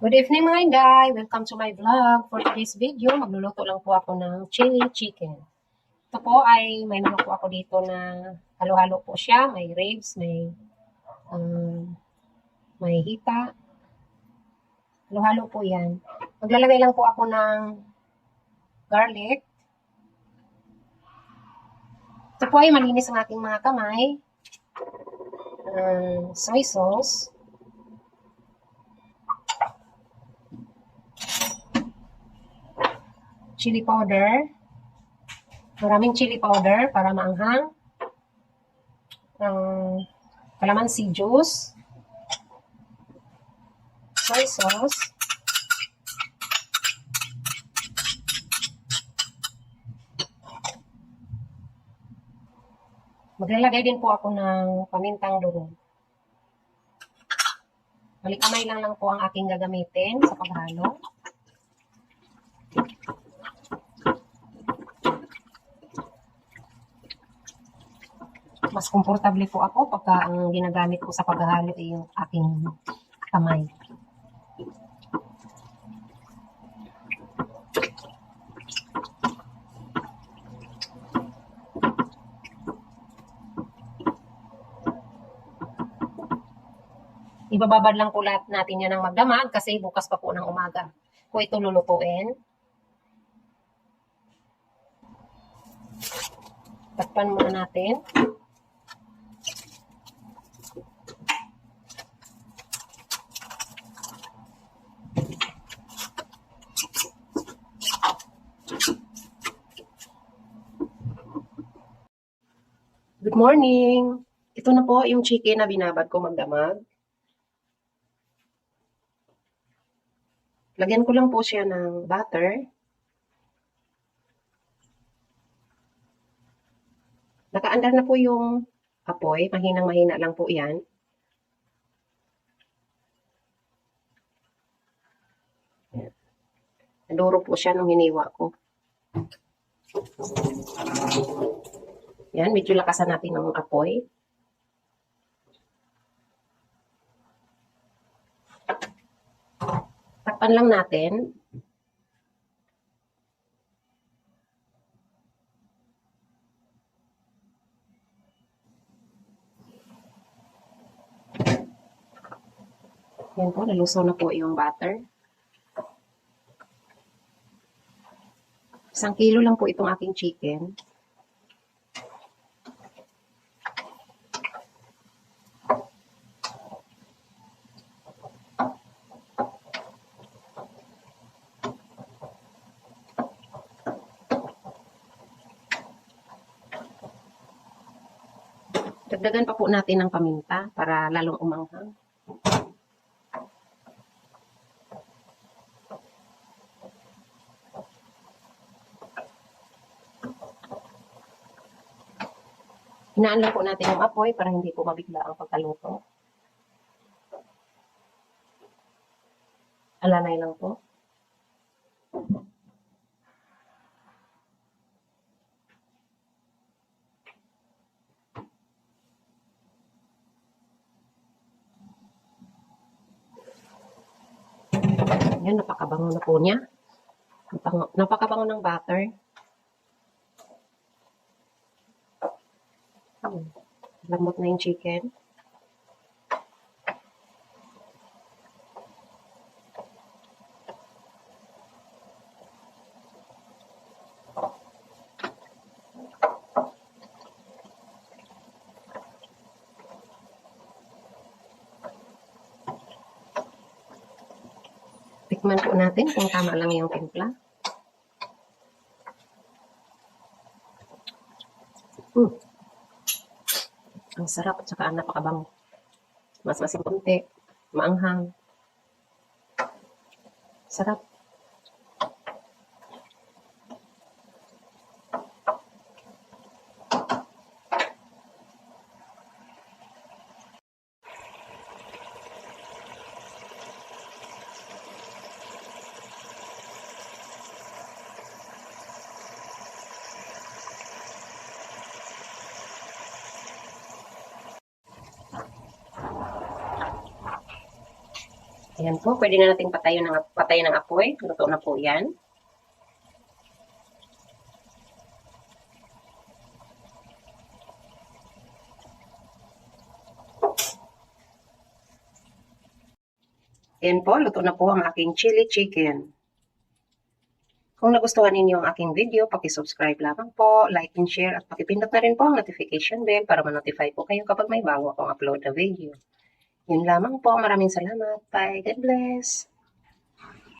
Good evening mga Inday! Welcome to my vlog. For today's video, magluluto lang po ako ng chili chicken. Ito po ay may naman po ako dito na halo-halo po siya. May ribs, may um, may hita. Halo-halo po yan. Maglalagay lang po ako ng garlic. Ito po ay malinis ang aking mga kamay. Um, soy sauce. Chili powder. Maraming chili powder para maanghang. Um, calamansi juice. Soy sauce. Maglalagay din po ako ng pamintang durog. Balikamay lang lang po ang aking gagamitin sa paghalo. Mas komportable po ako pagka ang ginagamit ko sa paghahalo ay yung aking kamay. Ibababad lang po lahat natin yan ng magdamag kasi bukas pa po ng umaga ko ito lulutuin. Takpan muna natin. Morning! Ito na po yung chicken na binabad ko magdamag. Lagyan ko lang po siya ng butter. Nakaandar na po yung apoy. Mahinang mahina lang po yan. Naduro po siya nung hiniwa ko. Yan, medyo lakasan natin ng apoy. Takpan lang natin. Yan po, nalusaw na po yung butter. Isang kilo lang po itong aking chicken. Dagdagan pa po natin ng paminta para lalong umanghang. Hinaan lang po natin yung apoy para hindi po mabigla ang pagkaluto. Alanay lang po. Yan, napakabango na po niya. Napango- Napakabango ng butter. Hmm. Lambot na yung chicken. Tikman po natin kung tama lang yung timpla. Hmm. Ang sarap at saka napakabango. Mas masim konti. Maanghang. Sarap. Ayan po, pwede na nating patayin ng, patayin ng apoy. Luto na po yan. Ayan po, luto na po ang aking chili chicken. Kung nagustuhan ninyo ang aking video, pakisubscribe lamang po, like and share, at pakipindot na rin po ang notification bell para ma-notify po kayo kapag may bago akong upload na video. Yun lamang po, maraming salamat. Bye, God bless.